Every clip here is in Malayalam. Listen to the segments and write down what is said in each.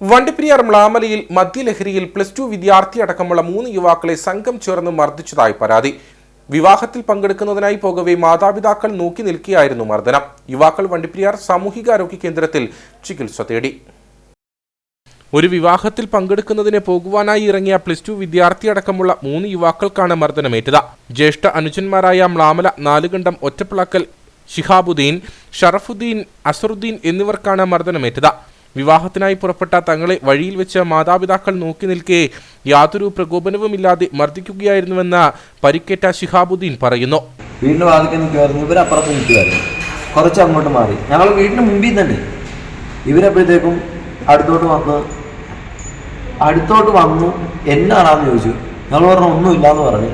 വണ്ടിപ്പെരിയാർ മ്ലാമലയിൽ മദ്യലഹരിയിൽ പ്ലസ് ടു വിദ്യാർത്ഥി അടക്കമുള്ള മൂന്ന് യുവാക്കളെ സംഘം ചേർന്ന് മർദ്ദിച്ചതായി പരാതി. വിവാഹത്തിൽ പങ്കെടുക്കുന്നതിനായി പോകവെ മാതാപിതാക്കൾ നോക്കി നിൽക്കുകയായിരുന്നു മർദ്ദനം. യുവാക്കൾ വണ്ടിപ്പെരിയാർ സാമൂഹികാരോഗ്യ കേന്ദ്രത്തിൽ ചികിത്സ തേടി. ഒരു വിവാഹത്തിൽ പങ്കെടുക്കുന്നതിന് പോകുവാനായി ഇറങ്ങിയ പ്ലസ് ടു വിദ്യാർത്ഥി അടക്കമുള്ള മൂന്ന് യുവാക്കൾക്കാണ് മർദ്ദനമേറ്റത്. ജ്യേഷ്ഠ അനുജന്മാരായ മ്ലാമല നാലുകണ്ടം ഒറ്റപ്പിളക്കൽ ഷിഹാബുദ്ദീൻ ഷറഫുദ്ദീൻ അസറുദ്ദീൻ എന്നിവർക്കാണ് മർദ്ദനമേറ്റത്. വിവാഹത്തിനായി പുറപ്പെട്ട തങ്ങളെ വഴിയിൽ വെച്ച് മാതാപിതാക്കൾ നോക്കി നിൽക്കെ യാതൊരു പ്രകോപനവുമില്ലാതെ മർദ്ദിക്കുകയായിരുന്നുവെന്ന് പരിക്കേറ്റ ശിഹാബുദ്ദീൻ പറയുന്നു. കുറച്ച് അങ്ങോട്ട് മാറി. ഞങ്ങൾ വീടിന് മുമ്പിൽ തന്നെ. ഇവരപ്പോഴത്തേക്കും അടുത്തോട്ട് വന്ന് അടുത്തോട്ട് വന്നു എന്നാണെന്ന് ചോദിച്ചു. ഞങ്ങൾ പറഞ്ഞു ഒന്നുമില്ലാന്ന് പറഞ്ഞു.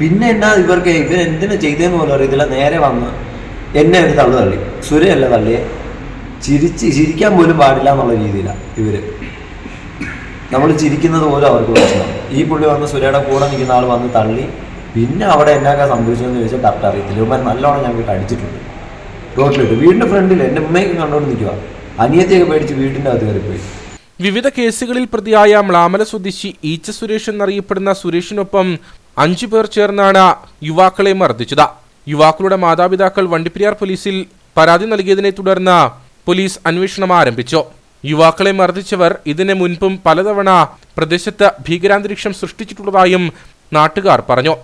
പിന്നെ എന്നാ ഇവർക്ക് ഇവർ ചെയ്തതെന്ന് പോലും അറിയത്തില്ല. നേരെ വന്ന് എന്നെ ഒരു തള്ളു തള്ളി. സുരയല്ല തള്ളിയെ. ചിരിച്ച് ചിരിക്കാൻ പോലും പാടില്ല എന്നുള്ള രീതിയിലാണ് ഇവർ. നമ്മൾ ചിരിക്കുന്നത് പോലും അവർക്ക് പ്രശ്നം ഈ പുള്ളി വന്ന് സുരയുടെ കൂടെ നിൽക്കുന്ന ആൾ വന്ന് തള്ളി പിന്നെ അവിടെ എന്നാക്കാ സംഭവിച്ചതെന്ന് ചോദിച്ചാൽ കറക്റ്റ് അറിയത്തില്ല. ഇവന്മാർ നല്ലോണം വീട്ടിൽ അടിച്ചിട്ടുണ്ട്. റോട്ടിലിട്ട്. വീടിന്റെ ഫ്രണ്ടിൽ എന്റെ ഉമ്മയൊക്കെ കണ്ടുകൊണ്ട് നിൽക്കുക അനിയത്തിയൊക്കെ പേടിച്ച് വീട്ടിന്റെ അകത്ത് കയറിപ്പോയി. വിവിധ കേസുകളിൽ പ്രതിയായ മ്ലാമല സ്വദേശി ഈച്ച സുരേഷ് എന്നറിയപ്പെടുന്ന സുരേഷിനൊപ്പം അഞ്ചു പേർ ചേർന്നാണ് യുവാക്കളെ മർദ്ദിച്ചത്. യുവാക്കളുടെ മാതാപിതാക്കൾ വണ്ടിപ്പെരിയാർ പോലീസിൽ പരാതി നൽകിയതിനെ തുടർന്ന് പോലീസ് അന്വേഷണം ആരംഭിച്ചു. യുവാക്കളെ മർദ്ദിച്ചവർ ഇതിനു മുൻപും പലതവണ പ്രദേശത്ത് ഭീകരാന്തരീക്ഷം സൃഷ്ടിച്ചിട്ടുള്ളതായും നാട്ടുകാർ പറഞ്ഞു.